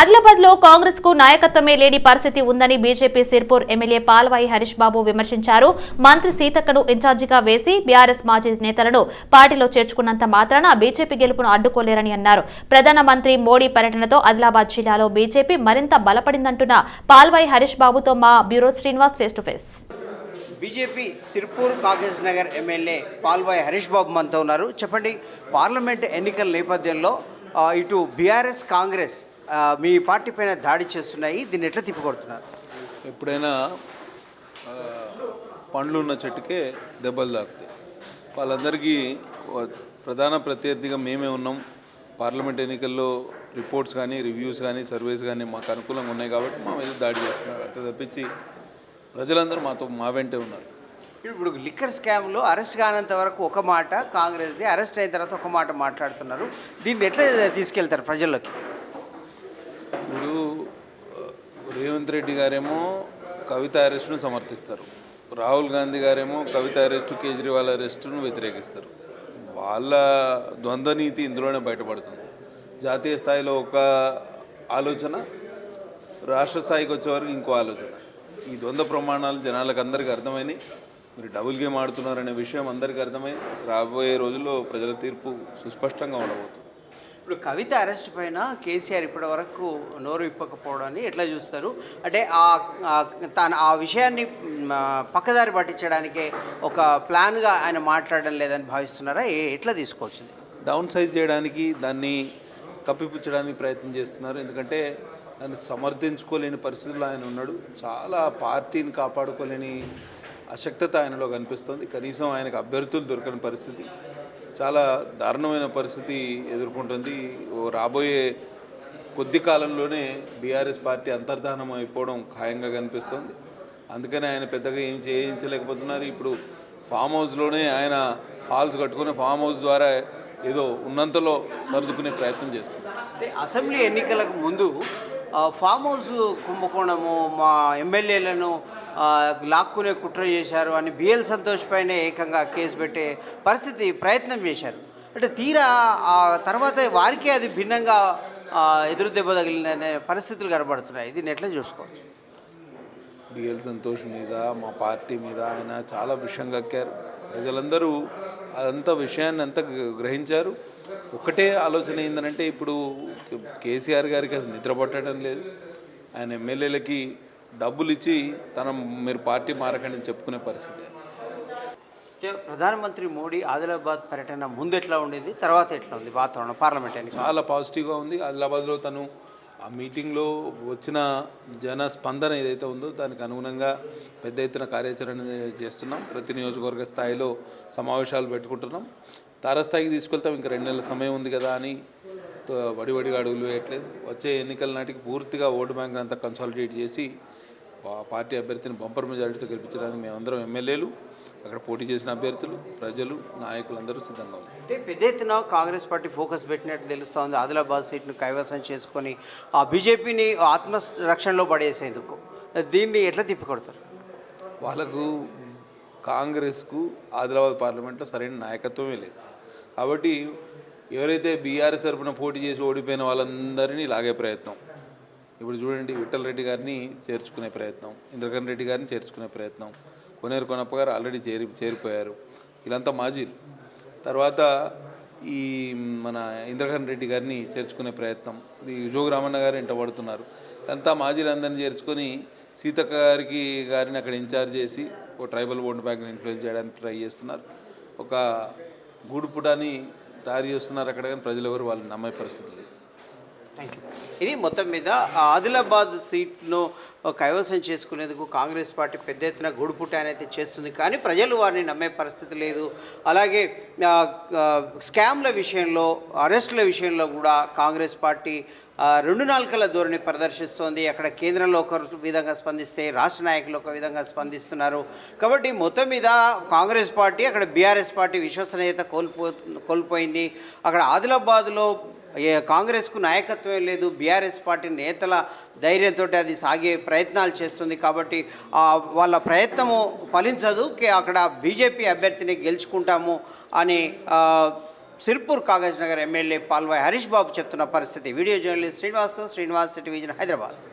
ఆదిలాబాద్లో కాంగ్రెస్కు నాయకత్వమే లేని పరిస్థితి ఉందని బీజేపీ సిర్పూర్ ఎమ్మెల్యే పాల్వాయి హరీష్ బాబు విమర్శించారు. మంత్రి సీతక్కను ఇన్ఛార్జిగా వేసి బీఆర్ఎస్ మాజీ నేతలను పార్టీలో చేర్చుకున్నంత మాత్రాన బీజేపీ గెలుపును అడ్డుకోలేరని అన్నారు. ప్రధానమంత్రి మోడీ పర్యటనతో ఆదిలాబాద్ జిల్లాలో బీజేపీ మరింత బలపడిందంటున్న పాల్వాయి హరీష్ బాబుతో మా bureau Srinivas face to face. BJP Sirpur Congress Nagar MLA Palvai Harish Babu మనతో ఉన్నారు. చెప్పండి పార్లమెంట్ ఎన్నికల నేపథ్యంలో ఇటు బీఆర్ఎస్ కాంగ్రెస్ మీ పార్టీ పైన దాడి చేస్తున్నాయి దీన్ని ఎట్లా తిప్పికొడుతున్నారు? ఎప్పుడైనా పండ్లు ఉన్న చెట్టుకే దెబ్బలు తాకుతాయి. వాళ్ళందరికీ ప్రధాన ప్రత్యర్థిగా మేమే ఉన్నాం. పార్లమెంట్ ఎన్నికల్లో రిపోర్ట్స్ కానీ రివ్యూస్ కానీ సర్వేస్ కానీ మాకు అనుకూలంగా ఉన్నాయి కాబట్టి మా మీద దాడి చేస్తున్నారు. అంత తప్పించి ప్రజలందరూ మాతో మా వెంటే ఉన్నారు. ఇప్పుడు లిక్కర్ స్కామ్లో అరెస్ట్ కానంత వరకు ఒక మాట కాంగ్రెస్ది అరెస్ట్ అయిన తర్వాత ఒక మాట మాట్లాడుతున్నారు. దీన్ని ఎట్లా తీసుకెళ్తారు ప్రజల్లోకి? ఇప్పుడు రేవంత్ రెడ్డి గారేమో కవిత అరెస్టును సమర్థిస్తారు. రాహుల్ గాంధీ గారేమో కవిత అరెస్టు కేజ్రీవాల్ అరెస్టును వ్యతిరేకిస్తారు. వాళ్ళ ద్వంద్వనీతి ఇందులోనే బయటపడుతుంది. జాతీయ స్థాయిలో ఒక ఆలోచన రాష్ట్ర స్థాయికి వచ్చేవరకు ఇంకో ఆలోచన. ఈ ద్వంద్వ ప్రమాణాలు జనాలకు అందరికీ అర్థమైనవి మీరు డబుల్ గేమ్ ఆడుతున్నారనే విషయం అందరికీ అర్థమైంది. రాబోయే రోజుల్లో ప్రజల తీర్పు సుస్పష్టంగా ఉండబోతుంది. ఇప్పుడు కవిత అరెస్ట్ పైన కేసీఆర్ ఇప్పటి వరకు నోరు ఇప్పకపోవడాన్ని ఎట్లా చూస్తారు? అంటే ఆ ఆ- ఆ విషయాన్ని పక్కదారి పట్టించడానికే ఒక ప్లాన్గా ఆయన మాట్లాడడం లేదని భావిస్తున్నారా? ఏ- ఎట్లా తీసుకోవచ్చు డౌన్ సైజ్ చేయడానికి దాన్ని కప్పిపుచ్చడానికి ప్రయత్నం చేస్తున్నారు. ఎందుకంటే దాన్ని సమర్థించుకోలేని పరిస్థితుల్లో ఆయన ఉన్నాడు. చాలా పార్టీని కాపాడుకోలేని అశక్తత ఆయనలో కనిపిస్తుంది. కనీసం ఆయనకు అభ్యర్థులు దొరకని పరిస్థితి. చాలా దారుణమైన పరిస్థితి ఎదుర్కొంటుంది. ఓ రాబోయే కొద్ది కాలంలోనే బీఆర్ఎస్ పార్టీ అంతర్ధానం అయిపోవడం ఖాయంగా కనిపిస్తుంది. అందుకని ఆయన పెద్దగా ఏం చేయించలేకపోతున్నారు. ఇప్పుడు ఫామ్ హౌస్లోనే ఆయన హాల్స్ కట్టుకుని ఫామ్ హౌస్ ద్వారా ఏదో ఉన్నంతలో సర్దుకునే ప్రయత్నం చేస్తున్నారు. అంటే అసెంబ్లీ ఎన్నికలకు ముందు ఫామ్ హౌస్ కుంభకోణము మా ఎమ్మెల్యేలను లాక్కునే కుట్ర చేశారు అని బిఎల్ సంతోష్ పైన ఏకంగా కేసు పెట్టే పరిస్థితి ప్రయత్నం చేశారు. అంటే తీరా ఆ తర్వాత వారికే అది భిన్నంగా ఎదురు దెబ్బ తగిలిందనే పరిస్థితులు కనబడుతున్నాయి. దీన్ని ఎట్లా చూసుకోవచ్చు. బిఎల్ సంతోష్ మీద మా పార్టీ మీద ఆయన చాలా విషయం కక్కారు. ప్రజలందరూ అదంతా విషయాన్ని అంతా గ్రహించారు. ఒకటే ఆలోచన ఏంటంటే ఇప్పుడు కేసీఆర్ గారికి అసలు నిద్ర పట్టడం లేదు. ఆయన ఎమ్మెల్యేలకి డబ్బులు ఇచ్చి తన మీరు పార్టీ మారకండి అని చెప్పుకునే పరిస్థితి. ప్రధానమంత్రి మోడీ ఆదిలాబాద్ పర్యటన ముందు ఎట్లా ఉండేది? తర్వాత ఎట్లా ఉంది? వాతావరణం పార్లమెంట్ చాలా పాజిటివ్గా ఉంది. ఆదిలాబాద్లో తను ఆ మీటింగ్లో వచ్చిన జన స్పందన ఏదైతే ఉందో దానికి అనుగుణంగా పెద్ద ఎత్తున కార్యాచరణ చేస్తున్నాం. ప్రతి నియోజకవర్గ స్థాయిలో సమావేశాలు పెట్టుకుంటున్నాం. తారస్థాయికి తీసుకెళ్తాం. ఇంకా రెండు నెలల సమయం ఉంది కదా అని వడివడిగా అడుగులు వేయట్లేదు. వచ్చే ఎన్నికల నాటికి పూర్తిగా ఓటు బ్యాంక్ అంతా కన్సాలిడేట్ చేసి పా- పార్టీ అభ్యర్థిని బంపర్ మెజారిటీతో గెలిపించడానికి మేమందరం ఎమ్మెల్యేలు. అక్కడ పోటీ చేసిన అభ్యర్థులు ప్రజలు నాయకులందరూ సిద్ధంగా ఉన్నారు. అంటే పెద్ద ఎత్తున కాంగ్రెస్ పార్టీ ఫోకస్ పెట్టినట్టు తెలుస్తూ ఉంది ఆదిలాబాద్ సీట్ను కైవసం చేసుకొని ఆ బీజేపీని ఆత్మరక్షణలో పడేసేందుకు. దీన్ని ఎట్లా తిప్పికొడతారు? వాళ్ళకు కాంగ్రెస్కు ఆదిలాబాద్ పార్లమెంట్లో సరైన నాయకత్వమే లేదు. కాబట్టి ఎవరైతే బీఆర్ఎస్ తరపున పోటీ చేసి ఓడిపోయిన వాళ్ళందరినీ లాగే ప్రయత్నం. ఇప్పుడు చూడండి విఠల్ రెడ్డి గారిని చేర్చుకునే ప్రయత్నం ఇంద్రకరణ్ రెడ్డి గారిని చేర్చుకునే ప్రయత్నం. కొనేరు కొనప్ప గారు ఆల్రెడీ చేరి చేరిపోయారు. వీళ్ళంతా మాజీలు. తర్వాత ఈ మన ఇంద్రకరణ్ రెడ్డి గారిని చేర్చుకునే ప్రయత్నం. ఈ జోగు రామన్న గారు ఇంట పడుతున్నారు. అంతా మాజీలందరినీ చేర్చుకొని సీతక్క గారికి గారిని అక్కడ ఇన్ఛార్జ్ చేసి ఒక ట్రైబల్ ఓట్ బ్యాంక్ని ఇన్ఫ్లుయెన్స్ చేయడానికి ట్రై చేస్తున్నారు. ఒక గూడుపుటాన్ని తయారు చేస్తున్నారు అక్కడ కానీ ప్రజలు ఎవరు వాళ్ళని నమ్మే పరిస్థితి లేదు. థ్యాంక్ యూ ఇది మొత్తం మీద ఆ ఆదిలాబాద్ సీట్ను కైవసం చేసుకునేందుకు కాంగ్రెస్ పార్టీ పెద్ద ఎత్తున గూడుపుట అనేది చేస్తుంది. కానీ ప్రజలు వారిని నమ్మే పరిస్థితి లేదు. అలాగే స్కామ్ల విషయంలో అరెస్టుల విషయంలో కూడా కాంగ్రెస్ పార్టీ రెండు నాలుకల ధోరణి ప్రదర్శిస్తోంది. అక్కడ కేంద్రంలో ఒక విధంగా స్పందిస్తే రాష్ట్ర నాయకులు ఒక విధంగా స్పందిస్తున్నారు. కాబట్టి మొత్తం మీద కాంగ్రెస్ పార్టీ అక్కడ బీఆర్ఎస్ పార్టీ విశ్వసనీయత కోల్పో కోల్పోయింది. అక్కడ ఆదిలాబాద్లో కాంగ్రెస్కు నాయకత్వం లేదు బీఆర్ఎస్ పార్టీ నేతల ధైర్యంతో అది సాగే ప్రయత్నాలు చేస్తుంది కాబట్టి వాళ్ళ ప్రయత్నము ఫలించదు అక్కడ బీజేపీ అభ్యర్థిని గెలుచుకుంటాము అని సిర్పూర్ కాగజ్ నగర్ ఎమ్మెల్యే పాల్వాయి హరీష్ బాబు చెప్తున్న పరిస్థితి. వీడియో జర్నలిస్ట్ శ్రీనివాస్తో శ్రీనివాస్ టెలివిజన్ హైదరాబాద్.